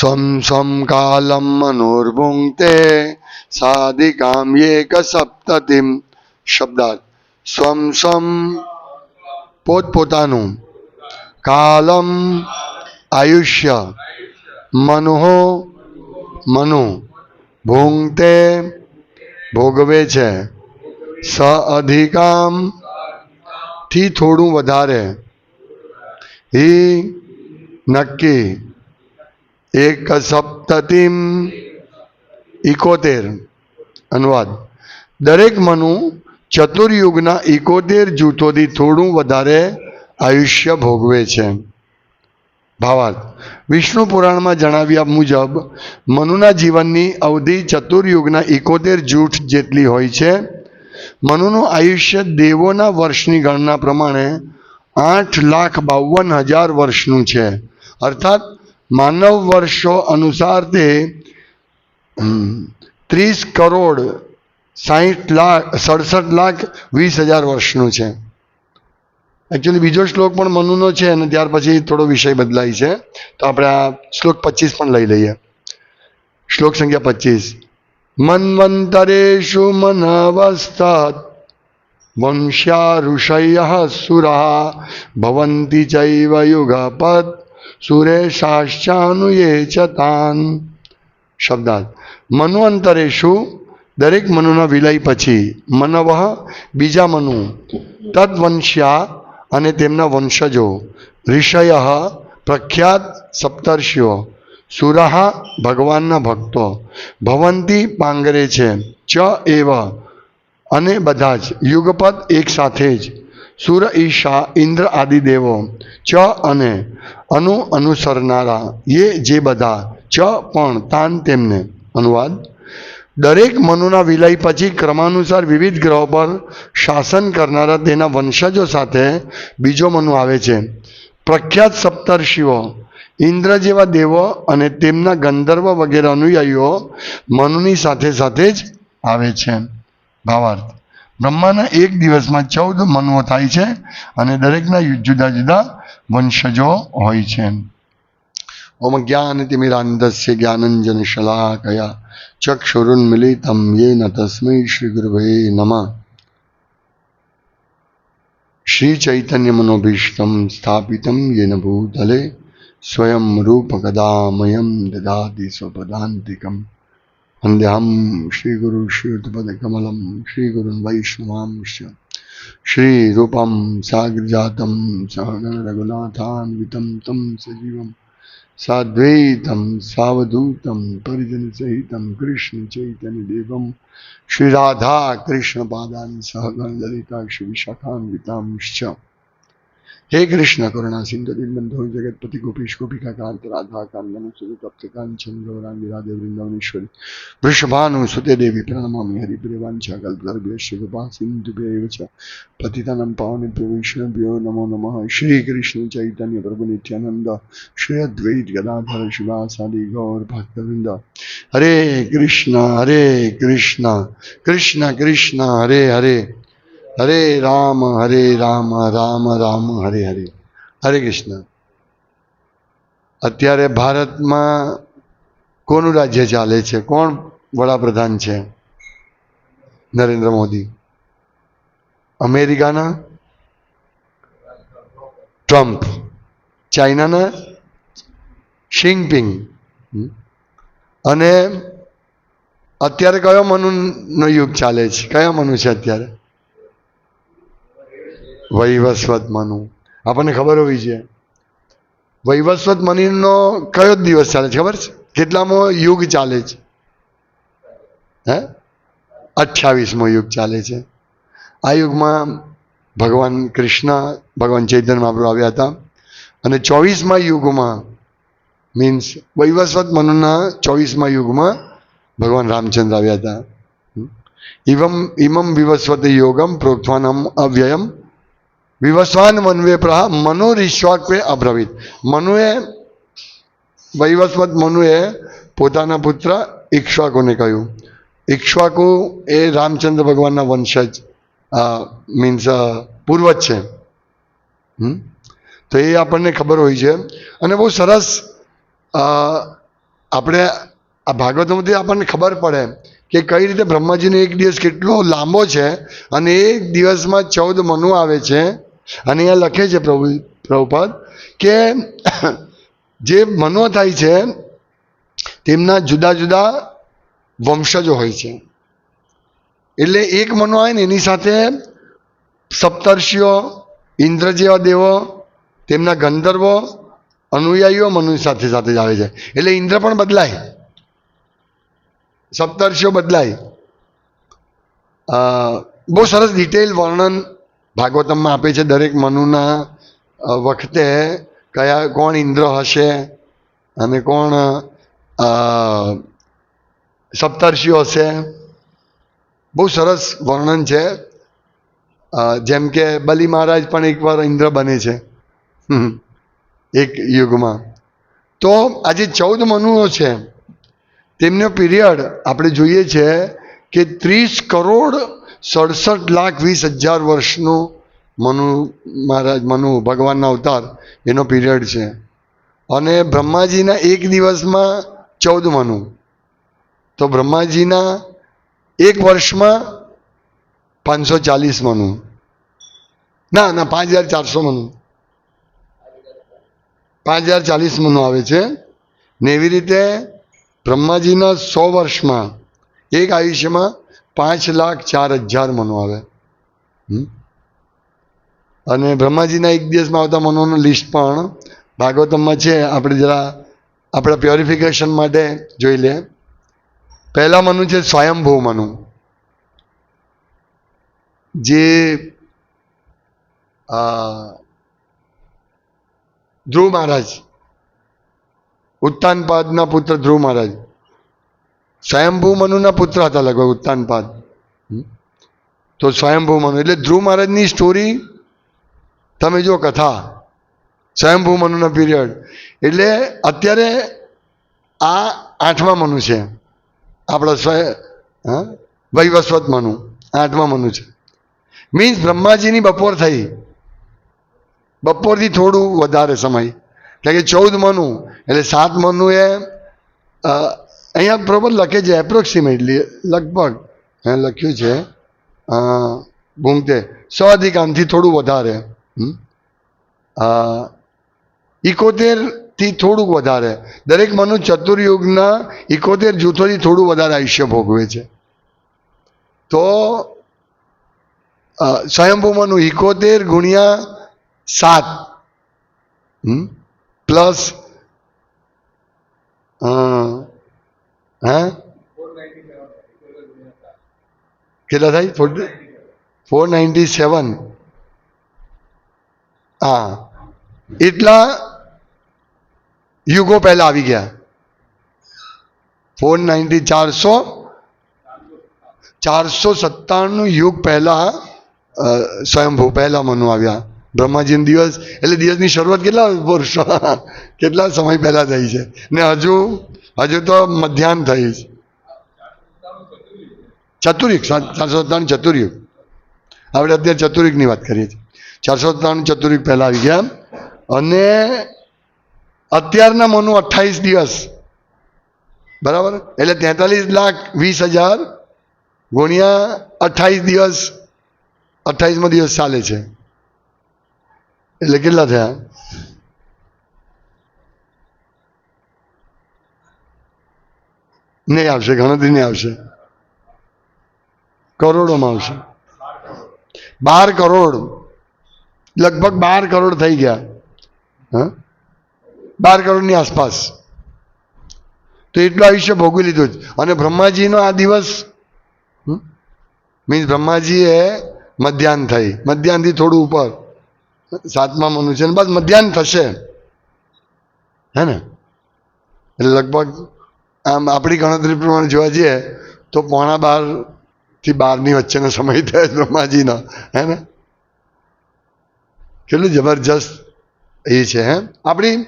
સ્વમ સ્વમ કાલમ મનોર્ભુંક્તે સાધિકામ એક સપ્તતિમ. શબ્દાર્થ. સ્વમ સ્વમ પોતપોતાનું કાલમ આયુષ્ય મનોહો મનુ. ભૂંગતે ભોગવે છે. સ અધિકામથી થોડું વધારે. હિ નક્કી. એક સપ્તતિમ ઇકોતેર અનુવાદ. દરેક મનુ ચતુર્યુગના ઇકોતેર જૂથોથી થોડું વધારે આયુષ્ય ભોગવે છે. ભાવાર્થ. વિષ્ણુ પુરાણમાં જણાવ્યા મુજબ, મનુના જીવનની અવધિ ચતુર્યુગના ઇકોતેર જૂઠ જેટલી હોય છે. મનુનું આયુષ્ય દેવોના વર્ષની ગણના પ્રમાણે આઠ લાખ બાવન હજાર વર્ષનું છે. અર્થાત માનવ વર્ષો અનુસાર તે ત્રીસ કરોડ સાહીઠ લાખ, સડસઠ લાખ વીસ હજાર વર્ષનું છે. એકચ્યુઅલી બીજો શ્લોક પણ મનુનો છે અને ત્યાર પછી થોડો વિષય બદલાય છે. તો આપણે આ શ્લોક પચીસ પણ લઈ લઈએ. શ્લોક સંખ્યા પચીસ. મન્વંતરેષુ મનવસ્તાત વંશ્યા ઋષય સુરા ભવંતી ચૈવ યુગપદ સુરેશાશ્ચાનુયે ચ તાન. શબ્દાર્થ. મન્વંતરેષુ દરેક મનુના વિલય પછી. મનવ બીજા મનુ. તદ્વંશ્યા અને તેમના વંશજો. ઋષય પ્રખ્યાત સપ્તર્ષિઓ. સુરાહ ભગવાનના ભક્તો. ભવંતી પાંગરે છે. ચ એવ. અને બધા જ. યુગપદ એક સાથે જ. સુર, ઈશા, ઇન્દ્ર આદિ દેવો, ચ અને અનુ અનુસરનારા એ જે બધા, ચ પણ તાન તેમને. અનુવાદ. દરેક મનુના વિલય પછી ક્રમાનુસાર વિવિધ ગ્રહો પર શાસન કરનારા તેના વંશજો સાથે બીજો મનુ આવે છે. પ્રખ્યાત સપ્તર્ષિઓ, ઇન્દ્ર જેવા દેવો અને તેમના ગંધર્વ વગેરે અનુયાયીઓ મનુની સાથે સાથે જ આવે છે. ભાવાર્થ. બ્રહ્માના એક દિવસમાં ચૌદ મનુઓ થાય છે અને દરેકના જુદા જુદા વંશજો હોય છે. ઓમ જ્ઞાનતિમિરાંધસ્ય જ્ઞાનંજન શલાકયા ચક્ષુરુન્મિલિતમ યેન તસ્મૈ શ્રી ગુરવે નમઃ. શ્રી ચૈતન્ય મનોભીષ્ટમ સ્થાપિતમ યેન ભૂતલે સ્વયં રૂપકદામયં દદાતિ સ્વપદાંતિકમ. वन्द्यां श्रीगुरुश्रीयुतपदकमलं श्रीगुरुन् वैष्णवांश्च श्रीरूपं साग्रजातं सहगणरघुनाथान्वितं तं सजीवं साद्वैतं सावधूतं परिजनसहितं कृष्णचैतन्यदेवं श्रीराधाकृष्णपादान् सहगणललिता श्रीविशाखान्वितांश्च હે કૃષ્ણ કરુણા સિંધુ દિનબંધો જગતપતિ, ગોપીશ, ગોપિકા, કાંત, રાધા, કાંદન સુર તપ્ત કાંચન ગૌરાંગી રાધે વૃંદાવનેશ્વરી વૃષભાનુ સુતે દેવી પ્રણમામિ હરિપ્રિયવાંછા કલ્પતર્ભ્યશ્ચ કૃપા સિંધુભ્યૈવ ચ પતિતાનં પાવનેભ્યો વૈષ્ણવ્યો, નમો નમઃ, શ્રી કૃષ્ણ ચૈતન્ય, પ્રભુ નિત્યાનંદ, શ્રી અદ્વૈત ગદાધર, શિવાસાદિ, ગૌર ભક્તવૃંદ, હરે કૃષ્ણ હરે કૃષ્ણ કૃષ્ણ કૃષ્ણ, હરે હરે. હરે રામ હરે રામ રામ રામ, હરે હરે. હરે કૃષ્ણ. અત્યારે ભારતમાં કોનું રાજ્ય ચાલે છે? કોણ વડાપ્રધાન છે? નરેન્દ્ર મોદી. અમેરિકાના? ટ્રમ્પ. ચાઇનાના? Xi Jinping. અને અત્યારે કયો મનુનો યુગ ચાલે છે? કયા મનુ છે અત્યારે? વૈવસ્વત મનુ. આપણને ખબર હોવી છે. વૈવસ્વત મનુનો કયો દિવસ ચાલે છે? ખબર છે? કેટલામો યુગ ચાલે છે. હે? અઠ્યાવીસમો યુગ ચાલે છે. આ યુગમાં ભગવાન કૃષ્ણ, ભગવાન ચૈતન્ય મહાપ્રભુ આવ્યા હતા. અને ચોવીસમા યુગમાં મીન્સ વૈવસ્વત મનુના ચોવીસમા યુગમાં ભગવાન રામચંદ્ર આવ્યા હતા. ઇવમ ઇમમ વિવસ્વત યોગમ પ્રોત્થાનમ અવ્યયમ વિવસ્વાન મનવે પ્રહ મનોરીશ્વાકવે અભ્રવિત. મનુએ, વૈવસ્વત મનુએ પોતાના પુત્ર ઈક્ષ્વાકુને કહ્યું. ઈક્ષ્વાકુ એ રામચંદ્ર ભગવાનના વંશજ મીન્સ પૂર્વજ છે? તો એ આપણને ખબર હોય છે. અને બહુ સરસ આપણે આ ભાગવતમાંથી આપણને ખબર પડે કે કઈ રીતે બ્રહ્માજીનો એક દિવસ કેટલો લાંબો છે અને એક દિવસમાં ચૌદ મનુ આવે છે. અને અહીંયા લખે છે પ્રભુ, પ્રભુપદ કે જે મનો થાય છે, તેમના જુદા જુદા વંશજો હોય છે. એટલે એક મનો આવે ને એની સાથે સપ્તર્ષિઓ ઇન્દ્ર જેવા દેવો, તેમના ગંધર્વો, અનુયાયીઓ મનુ સાથે સાથે જ આવે છે. એટલે ઇન્દ્ર પણ બદલાય. સપ્તર્ષિઓ બદલાય. બહુ સરસ ડિટેલ વર્ણન ભાગવતમમાં આપે છે દરેક મનુના વખતે કયા, કોણ ઇન્દ્ર હશે અને કોણ સપ્તર્ષિઓ હશે. બહુ સરસ વર્ણન છે. જેમ કે બલિ મહારાજ પણ એકવાર ઇન્દ્ર બને છે. એક યુગમાં. તો આજે ચૌદ મનુઓ છે. તેમનો પીરિયડ આપણે જોઈએ છે કે ત્રીસ કરોડ સડસઠ લાખ વીસ હજાર વર્ષનું મનુ મહારાજ, મનુ ભગવાનના અવતાર એનો પીરિયડ છે. અને બ્રહ્માજીના એક દિવસમાં ચૌદ મનુ. તો બ્રહ્માજીના એક વર્ષમાં પાંચસો ચાલીસ મનુ. ના ના, પાંચ હજાર ચારસો મનુ. પાંચ હજાર ચાલીસ મનુ આવે છે. ને એવી રીતે બ્રહ્માજીના સો વર્ષમાં એક આયુષ્યમાં પાંચ લાખ ચાર હજાર મનો આવે? અને બ્રહ્માજીના એક દિવસમાં આવતા મનોનું લિસ્ટ પણ ભાગવતમમાં છે. આપણે જરા આપણા પ્યોરિફિકેશન માટે જોઈ લે. પહેલા મનુ છે સ્વયંભૂ મનુ. જે ધ્રુવ મહારાજ ઉત્તાનપાદના પુત્ર ધ્રુવ મહારાજ. સ્વયંભૂ મનુના પુત્ર હતા લગભગ ઉત્તાનપાદ તો સ્વયંભૂ મનુ. એટલે ધ્રુવ મહારાજની સ્ટોરી તમે જો કથા, સ્વયંભૂ મનુના પીરિયડ એટલે અત્યારે આ આઠમા મનુ છે. આપણા સ્વય વૈવસ્વત મનુ. આઠમા મનુ છે. મીન્સ બ્રહ્માજીની બપોર થઈ. બપોરથી થોડું વધારે સમય. એટલે કે ચૌદ મનુ. એટલે સાત મનુ એ અહીંયા પ્રોપર લખે છે એપ્રોક્સિમેટલી લગભગ અહીંયા લખ્યું છે અ, ભૂંગતે સો અધિકાંતથી થોડું વધારે ઇકોતેરથી થોડુંક વધારે દરેક મનુ ચતુર્યુગના ઇકોતેર જૂથોથી થોડું વધારે આયુષ્ય ભોગવે છે તો સ્વયંભૂ મનુ ઇકોતેર ગુણ્યા સાત? પ્લસ હે? કેટલા થાય? Four ninety seven. હા. એટલા યુગો પહેલા આવી ગયા. ફોર નાઇન્ટી ચારસો ચારસો સત્તાણું યુગ પહેલા સ્વયંભૂ, પહેલા મનુ આવ્યા. બ્રહ્માજીનો દિવસ, એટલે દિવસની શરૂઆત કેટલા વર્ષો? કેટલા સમય પહેલા થઈ છે? ને હજુ હજુ તો મધ્યાહન થઈ છે. ચતુર્યુગ ચારસો ત્રણ ચતુર્યુગ આપણે અત્યારે ચતુર્યુગની વાત કરીએ છીએ. ચારસો ત્રણ ચતુર્યુગ પહેલા આવી ગયા. અને અત્યારના મોનું અઠ્ઠાવીસ દિવસ. બરાબર? એટલે તેતાલીસ લાખ વીસ હજાર ગુણ્યા અઠ્ઠાવીસ દિવસ. અઠ્ઠાવીસમો દિવસ ચાલે છે. એટલે કેટલા થયા? નહીં આવશે ગણતરી આવશે. કરોડોમાં આવશે. બાર કરોડ. લગભગ બાર કરોડ થઈ ગયા. હા? બાર કરોડની આસપાસ. તો એટલું આયુષ્ય ભોગવી લીધું જ અને બ્રહ્માજીનો આ દિવસ મીન્સ બ્રહ્માજીએ મધ્યાહન થઈ. મધ્યાહનથી થોડું ઉપર. સાતમા મનુ છે બસ મધ્યાહન થશે. હે ને? એટલે લગભગ આમ આપણી ગણતરી પ્રમાણે જોવા જઈએ તો પોણા બારથી બારની વચ્ચેનો સમય થયો બ્રહ્માજીનો, હે ને? કેટલું જબરજસ્ત એ છે, હે? આપણી,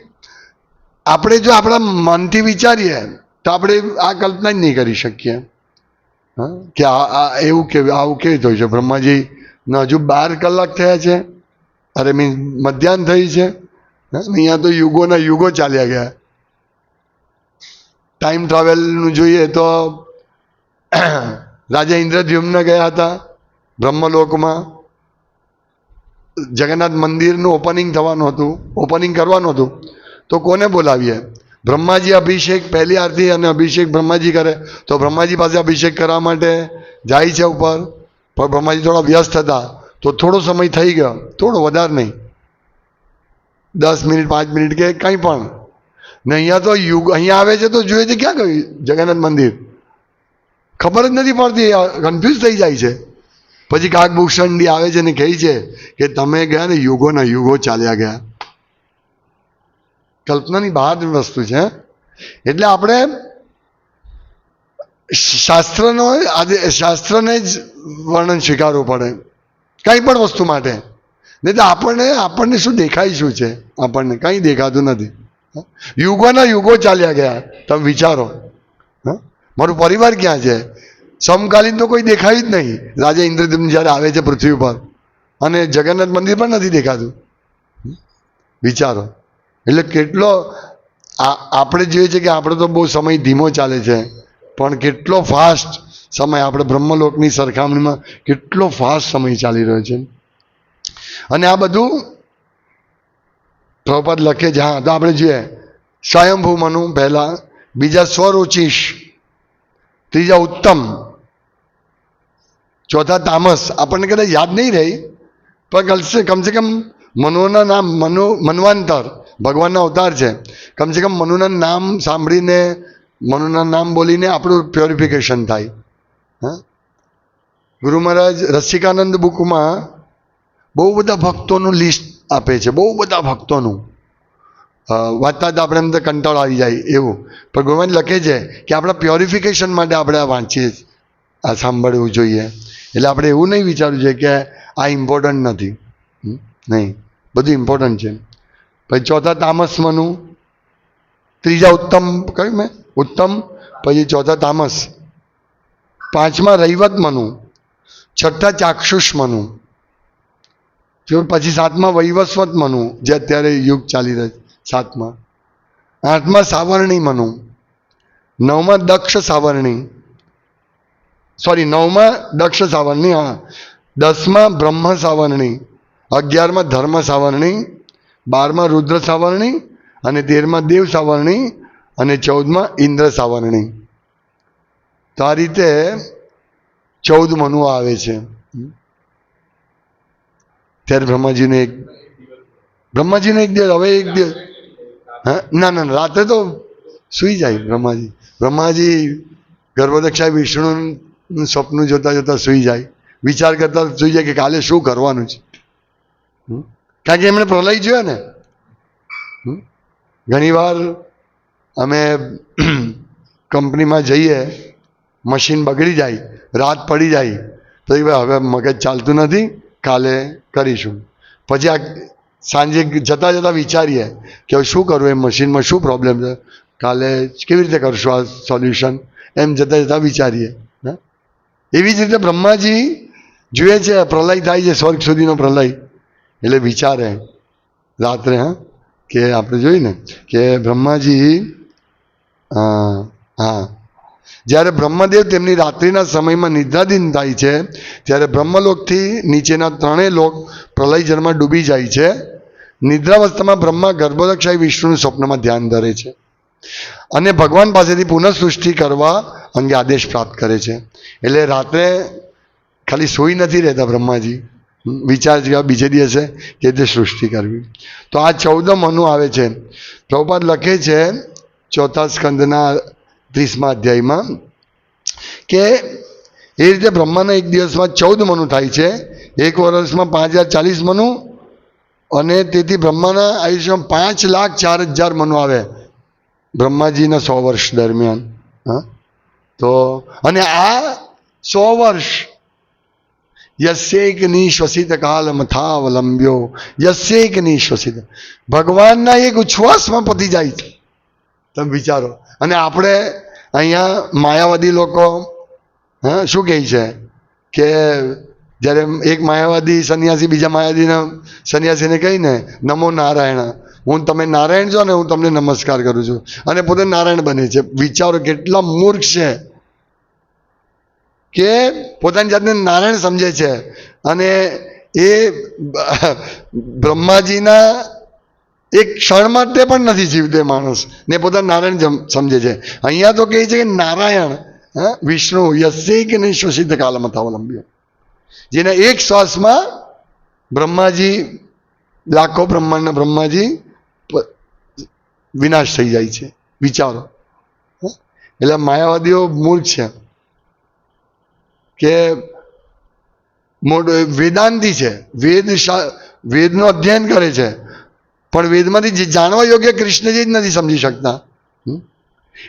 આપણે જો આપણા મનથી વિચારીએ તો આપણે આ કલ્પના જ નહીં કરી શકીએ. હા? કે આ એવું કે, આવું કેવી થયું છે? બ્રહ્માજી હજુ બાર કલાક થયા છે. અરે મીન મધ્યાહન થઈ છે. અહીંયા તો યુગોના યુગો ચાલ્યા ગયા. ટાઈમ ટ્રાવેલનું જોઈએ તો રાજા ઇન્દ્રદ્યુમ્ન ગયા હતા બ્રહ્મલોકમાં. જગન્નાથ મંદિરનું ઓપનિંગ થવાનું હતું ઓપનિંગ કરવાનું હતું. તો કોને બોલાવીએ? બ્રહ્માજી અભિષેક, પહેલી આરતી અને અભિષેક બ્રહ્માજી કરે. તો બ્રહ્માજી પાસે અભિષેક કરવા માટે જાય છે ઉપર. પણ બ્રહ્માજી થોડા વ્યસ્ત હતા. તો થોડો સમય થઈ ગયો. થોડો વધારે નહીં. દસ મિનિટ, પાંચ મિનિટ કે કંઈ પણ. ને અહીંયા તો યુગ, અહીંયા આવે છે તો જોઈએ છે ક્યાં ગયું? જગન્નાથ મંદિર. ખબર જ નથી પડતી કન્ફ્યુઝ થઈ જાય છે. પછી કાકભૂષણજી આવે છે ને કહે છે કે તમે ગયા ને યુગોના યુગો ચાલ્યા ગયા. કલ્પનાની બહારની વસ્તુ છે એટલે આપણે શાસ્ત્રનો, આજે શાસ્ત્રને જ વર્ણન સ્વીકારવું પડે. કંઈ પણ વસ્તુ માટે. નહીં તો આપણને આપણને શું દેખાય શું છે? આપણને કંઈ દેખાતું નથી. યુગોના યુગો ચાલ્યા ગયા. તમે વિચારો. મારું પરિવાર ક્યાં છે? સમકાલીન તો કોઈ દેખાયું જ નહીં. રાજા ઇન્દ્રદેવ જ્યારે આવે છે પૃથ્વી ઉપર. અને જગન્નાથ મંદિર પણ નથી દેખાતું. વિચારો. એટલે કેટલો આપણે જોઈએ છે કે આપણો તો બહુ સમય ધીમો ચાલે છે. પણ કેટલો ફાસ્ટ સમય, આપણે બ્રહ્મલોકની સરખામણીમાં કેટલો ફાસ્ટ સમય ચાલી રહ્યો છે. અને આ બધું પ્રભુપાદ લખે છે, હા, તો આપણે જોઈએ. સ્વયંભૂ મનુ પહેલાં, બીજા સ્વરુચિશ ત્રીજા ઉત્તમ, ચોથા તામસ, આપણને કદાચ યાદ નહીં રહી, પણ કમસે કમસે કમ મનુના નામ, મનુ, મનવાંતર, ભગવાનના અવતાર છે. કમસે કમ મનુના નામ સાંભળીને, મનુના નામ બોલીને આપણું પ્યોરિફિકેશન થાય. હા? ગુરુ મહારાજ રસિકાનંદ બુકમાં બહુ બધા ભક્તોનું લિસ્ટ આપે છે. બહુ બધા ભક્તોનું. વાંચતા જ આપણે એમ તો કંટાળો આવી જાય એવું. પણ ગોવિંદ લખે છે કે આપણા પ્યોરિફિકેશન માટે આપણે આ વાંચીએ આ સાંભળવું જોઈએ. એટલે આપણે એવું નહીં વિચારવું જોઈએ કે આ ઇમ્પોર્ટન્ટ નથી. નહીં. બધું ઇમ્પોર્ટન્ટ છે. પછી ચોથા તામસ મનું. ત્રીજા ઉત્તમ કહ્યું મેં? ઉત્તમ. પછી ચોથા તામસ. પાંચમા રૈવત મનું. છઠ્ઠા ચાક્ષુષ જો પછી સાતમા વૈવસ્વત મનુ, જે અત્યારે યુગ ચાલી રહ્યો છે, સાતમા. આઠમા સાવરણી મનુ, નવમા દક્ષ સાવરણી. સોરી નવમાં દક્ષ સાવરણી, હા. દસમાં બ્રહ્મ સાવરણી, અગિયારમાં ધર્મ સાવરણી, બારમાં રુદ્ર સાવરણી અને તેરમાં દેવ સાવરણી અને ચૌદમાં ઇન્દ્ર સાવરણી. તો આ રીતે ચૌદ મનુ આવે છે. ત્યારે બ્રહ્માજીને એક બ્રહ્માજીને એક દિવસ, હવે એક દિવસ. હા? ના ના રાત્રે તો સૂઈ જાય બ્રહ્માજી. બ્રહ્માજી ગર્ભદક્ષા વિષ્ણુનું સ્વપ્ન જોતા જોતા સૂઈ જાય. વિચાર કરતા સૂઈ જાય કે કાલે શું કરવાનું છે? કારણ કે એમણે પ્રલય જોયો ને? ઘણીવાર અમે કંપનીમાં જઈએ, મશીન બગડી જાય, રાત પડી જાય, તો ભાઈ હવે મગજ ચાલતું નથી. કાલે કરીશું. પછી આ સાંજે જતાં જતાં વિચારીએ કે હવે શું કરવું એ મશીનમાં શું પ્રોબ્લેમ છે? કાલે કેવી રીતે કરશું આ સોલ્યુશન એમ જતાં જતાં વિચારીએ. હા? એવી જ રીતે બ્રહ્માજી જુએ છે, પ્રલય થાય છે, સ્વર્ગ સુધીનો પ્રલય. એટલે વિચારે રાત્રે, હા? કે આપણે જોયું ને કે બ્રહ્માજી હા હા. જ્યારે બ્રહ્મદેવ તેમની રાત્રિના સમયમાં નિદ્રાધીન થાય છે, ત્યારે બ્રહ્મલોકથી નીચેના ત્રણેય લોક પ્રલય જળમાં ડૂબી જાય છે. નિદ્રાવસ્થામાં બ્રહ્મા ગર્ભોદક્ષાય વિષ્ણુનું સ્વપ્નમાં ધ્યાન ધરે છે અને ભગવાન પાસેથી પુનઃસૃષ્ટિ કરવા અંગે આદેશ પ્રાપ્ત કરે છે. એટલે રાત્રે ખાલી સૂઈ નથી રહેતા બ્રહ્માજી. વિચાર છે બીજે દિવસે કે રીતે સૃષ્ટિ કરવી. તો આ ચૌદમ અનુ આવે છે. પ્રભુપાદ લખે છે, ચોથા સ્કંદના ત્રીસમા અધ્યાયમાં કે એ રીતે બ્રહ્માના એક દિવસમાં ચૌદ મનુ થાય છે. એક વર્ષમાં પાંચ હજાર ચાલીસ મનુ અને તેથી બ્રહ્માના આયુષ્યમાં પાંચ લાખ ચાર હજાર મનુ આવે. બ્રહ્માજીના સો વર્ષ દરમિયાન, હા? તો અને આ સો વર્ષ યસ્યૈક નિશ્વસિત કાલ મથાવલંબ્યો યસ્યૈક નિશ્વસિત. ભગવાનના એક ઉચ્છ્વાસમાં પતી જાય છે. તમે વિચારો. અને આપણે અહીંયા માયાવાદી લોકો, હા, શું કહે છે? કે જ્યારે એક માયાવાદી સન્યાસી બીજા માયાવાદીને, સન્યાસીને કહીને નમો નારાયણ, હું તમે નારાયણ છો ને, હું તમને નમસ્કાર કરું છું. અને પોતે નારાયણ બને છે. વિચારો કેટલા મૂર્ખ છે. કે પોતાની જાતને નારાયણ સમજે છે. અને એ બ્રહ્માજીના એક ક્ષણ માટે પણ નથી જીવતે માણસ. ને પોતા નારાયણ સમજે છે. અહીંયા તો કહે છે કે નારાયણ વિષ્ણુ યસ્ય કે નહીં શોષિત કાલમાં અવલંબ્યો. જેના એક શ્વાસમાં બ્રહ્માજી, લાખો બ્રહ્માંડના બ્રહ્માજી વિનાશ થઈ જાય છે, વિચારો? એટલે માયાવાદીઓ મૂર્ખ છે. કે વેદાંતિ છે. વેદ વેદનો અધ્યયન કરે છે. પણ વેદમાંથી જે જાણવા યોગ્ય કૃષ્ણજી જ નથી સમજી શકતા.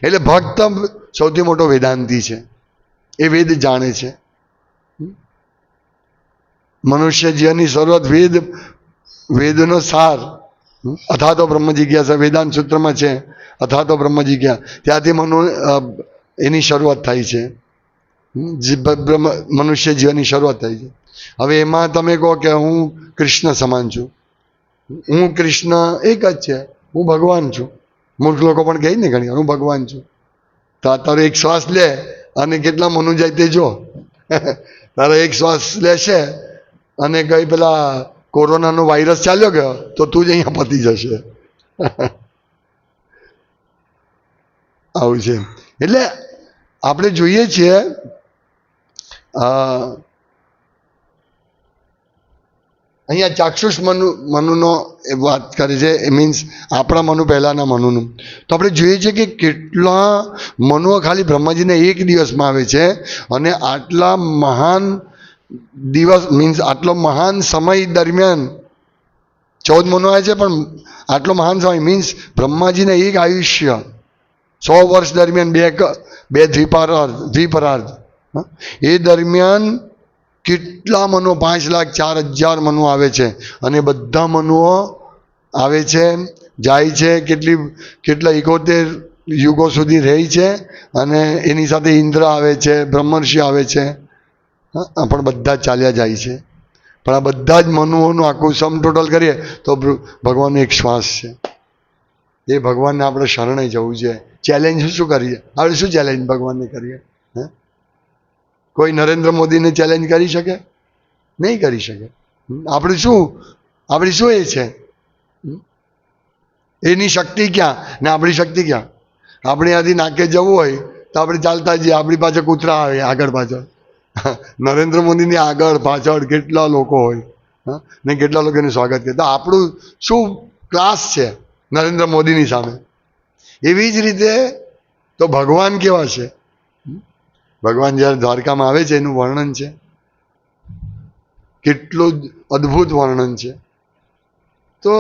એટલે ભક્ત સૌથી મોટો વેદાંતિ છે. એ વેદ જાણે છે. મનુષ્ય જીવનની શરૂઆત વેદ, વેદનો સાર? અથા તો બ્રહ્મ જિજ્ઞાસા વેદાંત સૂત્રમાં છે. અથા તો બ્રહ્મ જિજ્ઞા ત્યાંથી મનો એની શરૂઆત થાય છે. મનુષ્ય જીવનની શરૂઆત થાય છે. હવે એમાં તમે કહો કે હું કૃષ્ણ સમાન છું. હું કૃષ્ણ એક જ છે. હું ભગવાન છું. મૂર્ખ લોકો પણ કહે ને ઘણી હું ભગવાન છું. તો, તારો એક શ્વાસ લે અને કેટલા મનુ જાય તે જો. તારો એક શ્વાસ લેશે અને કઈ પેલા કોરોનાનો વાયરસ ચાલ્યો ગયો તો તું જ અહીંયા પતી જશે. આવું છે. એટલે આપણે જોઈએ છીએ અહીંયા ચાક્ષુષ મનુ, મનુનો એ વાત કરે છે, એ મીન્સ આપણા મનુ પહેલાંના મનુનું તો આપણે જોઈએ છીએ કે કેટલા મનુઓ ખાલી બ્રહ્માજીને એક દિવસમાં આવે છે અને આટલા મહાન દિવસ મીન્સ આટલો મહાન સમય દરમિયાન ચૌદ મનો આવે છે, પણ આટલો મહાન સમય મીન્સ બ્રહ્માજીને એક આયુષ્ય, સો વર્ષ દરમિયાન બે બે દ્વિપારાર્ધ, દ્વિપરાર્ધ? એ દરમિયાન કેટલા મનો પાંચ લાખ, ચાર હજાર મનો આવે છે? અને બધા મનુઓ આવે છે, જાય છે, કેટલી, કેટલા એકોતેર યુગો સુધી રહે છે અને એની સાથે ઇન્દ્ર આવે છે, બ્રહ્મર્ષિ આવે છે? પણ બધા ચાલ્યા જાય છે. પણ આ બધા જ મનુઓનું આખું સમ ટોટલ કરીએ તો ભગવાનનો એક શ્વાસ છે. એ ભગવાનને આપણે શરણે જવું છે. ચેલેન્જ શું કરીએ? આપણે શું ચેલેન્જ ભગવાનને કરીએ? હે? કોઈ નરેન્દ્ર મોદીને ચેલેન્જ કરી શકે? નહીં કરી શકે. આપણે શું? આપણી શું એ છે? એની શક્તિ ક્યાં? ને આપણી શક્તિ ક્યાં? આપણે આથી નાકે જવું હોય તો આપણે ચાલતા જઈએ, આપણી પાછળ કૂતરા આવે આગળ પાછળ. નરેન્દ્ર મોદીની આગળ પાછળ કેટલા લોકો હોય? ને કેટલા લોકો એનું સ્વાગત કરે તો આપણું શું ક્લાસ છે નરેન્દ્ર મોદીની સામે? એવી જ રીતે તો ભગવાન કેવા છે? ભગવાન જ્યારે દ્વારકામાં આવે છે, એનું વર્ણન છે. કેટલું અદ્ભુત વર્ણન છે. તો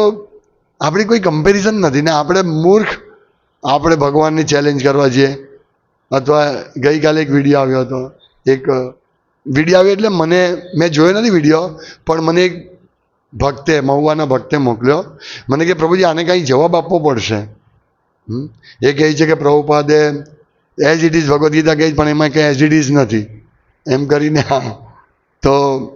આપણી કોઈ કમ્પેરિઝન નથી ને આપણે મૂર્ખ આપણે ભગવાનને ચેલેન્જ કરવા જઈએ. અથવા ગઈકાલે એક વીડિયો આવ્યો હતો. એક વીડિયો આવ્યો એટલે મને, મેં જોયો નથી વીડિયો પણ મને એક ભક્તે, મહુવાના ભક્તે મોકલ્યો. મને કે પ્રભુજી, આને કાંઈ જવાબ આપવો પડશે. એ કહે છે કે પ્રભુપાદે as it is Bhagavad Gita કહે પણ એમાં કંઈ એઝ ઇટ ઇઝ નથી. એમ કરીને, હા. તો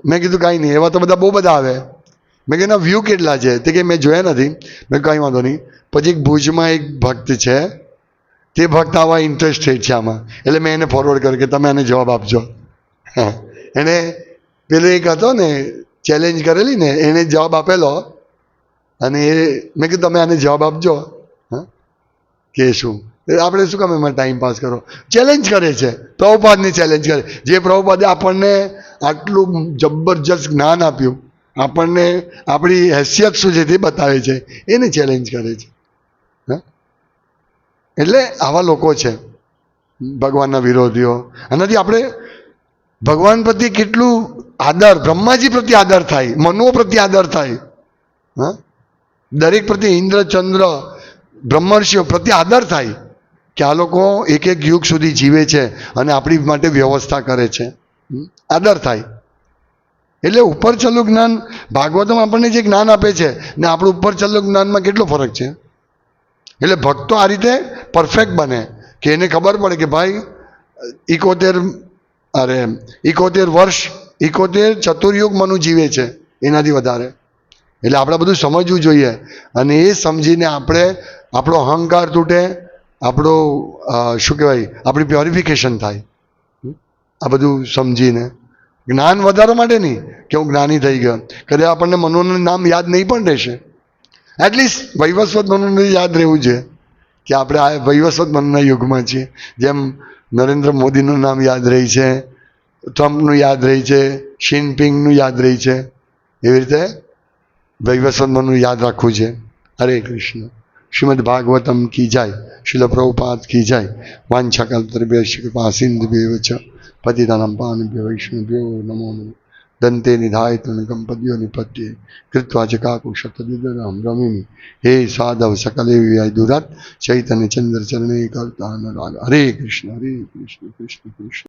મેં કીધું, કાંઈ નહીં, એવા તો બધા બહુ બધા આવે. મેં કીધું, એના વ્યૂ કેટલા છે? તે કે, મેં જોયા નથી. મેં કાંઈ વાંધો નહીં. પછી એક ભુજમાં એક ભક્ત છે, તે ભક્ત આવા ઇન્ટરેસ્ટેડ છે આમાં. એટલે મેં એને ફોરવર્ડ કર્યું કે તમે આને જવાબ આપજો. હા. એને પેલો એક હતો ને ચેલેન્જ કરેલી ને, એને જવાબ આપેલો. અને એ, મેં કીધું, તમે આને જવાબ આપજો. હા. કે શું? આપણે શું કામ એમાં ટાઈમ પાસ કરો? ચેલેન્જ કરે છે. પ્રભુપાદની ચેલેન્જ કરે. જે પ્રભુપાદે આપણને આટલું જબરજસ્ત જ્ઞાન આપ્યું, આપણને આપણી હેસિયત શું છે તે બતાવે છે, એને ચેલેન્જ કરે છે. એટલે આવા લોકો છે. ભગવાનના વિરોધીઓ. આનાથી આપણે ભગવાન પ્રત્યે કેટલું આદર, બ્રહ્માજી પ્રત્યે આદર થાય મનુઓ પ્રત્યે આદર થાય. હા? દરેક પ્રત્યે ઇન્દ્ર, ચંદ્ર, બ્રહ્મર્ષિઓ પ્રત્યે આદર થાય. કે આ લોકો એક એક યુગ સુધી જીવે છે અને આપણી માટે વ્યવસ્થા કરે છે. આદર થાય. એટલે ઉપર ચલ્લું જ્ઞાન ભાગવતમાં આપણને જે જ્ઞાન આપે છે ને આપણું ઉપર ચલ્લું જ્ઞાનમાં કેટલો ફરક છે? એટલે ભક્તો આ રીતે પરફેક્ટ બને કે એને ખબર પડે કે ભાઈ ઇકોતેર અરે ઇકોતેર વર્ષ ઇકોતેર ચતુર્યુગ મનુ જીવે છે, એનાથી વધારે. એટલે આપણે બધું સમજવું જોઈએ અને એ સમજીને આપણે આપણો અહંકાર તૂટે આપણો શું કહેવાય, આપણી પ્યોરિફિકેશન થાય. આ બધું સમજીને. જ્ઞાન વધારવા માટે નહીં કે હું જ્ઞાની થઈ ગયો. કદાચ આપણને મનોનું નામ યાદ નહીં પણ રહેશે. એટલીસ્ટ વૈવસ્વત મનોને યાદ રહેવું છે કે આપણે આ વૈવસ્વત મનના યુગમાં છીએ. જેમ નરેન્દ્ર મોદીનું નામ યાદ રહી છે, ટ્રમ્પનું યાદ રહી છે, શિનપિંગનું યાદ રહી છે. એવી રીતે વૈવસ્વત મનનું યાદ રાખવું છે. હરે કૃષ્ણ. શ્રીમદ ભાગવતમ કી જાય શિલ પ્રભુપાદ કી જાય વાંછાકલ્તર્ભ્ય કૃપા સિંધુભ્યવ ચ પતિતાનાં પાનભ્ય વૈષ્ણવ્યો નમો નમઃ દંતે નિધાય તનકંપદ્યો નિપત્યે કૃત્વા ચ કાકુશતદિદરામ રમિમી હે સાધવ સકલે વિવાય દુરાત ચૈતન્ય ચંદ્ર ચરણે કરતા હરે કૃષ્ણ હરે કૃષ્ણ કૃષ્ણ કૃષ્ણ